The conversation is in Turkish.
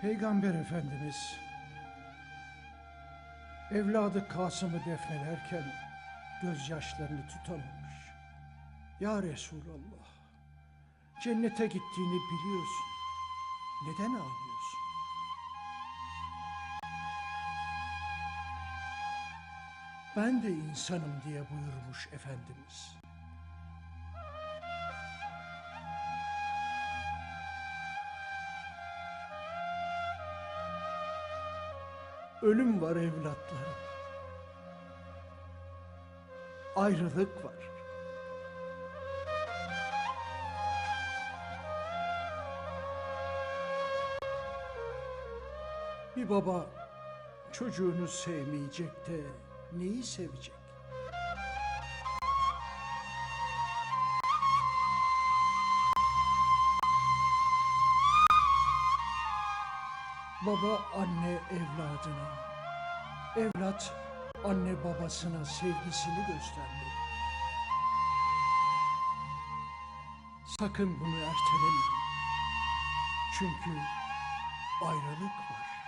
Peygamber Efendimiz evladı Kasım'ı defnederken gözyaşlarını tutamamış. Ya Resulallah, cennete gittiğini biliyorsun. Neden ağlıyorsun? Ben de insanım diye buyurmuş Efendimiz. Ölüm var evlatlarım. Ayrılık var. Bir baba çocuğunu sevmeyecek de neyi sevecek? Baba anne evladına, evlat anne babasına sevgisini göstermeli. Sakın bunu ertelemeyin. Çünkü ayrılık var.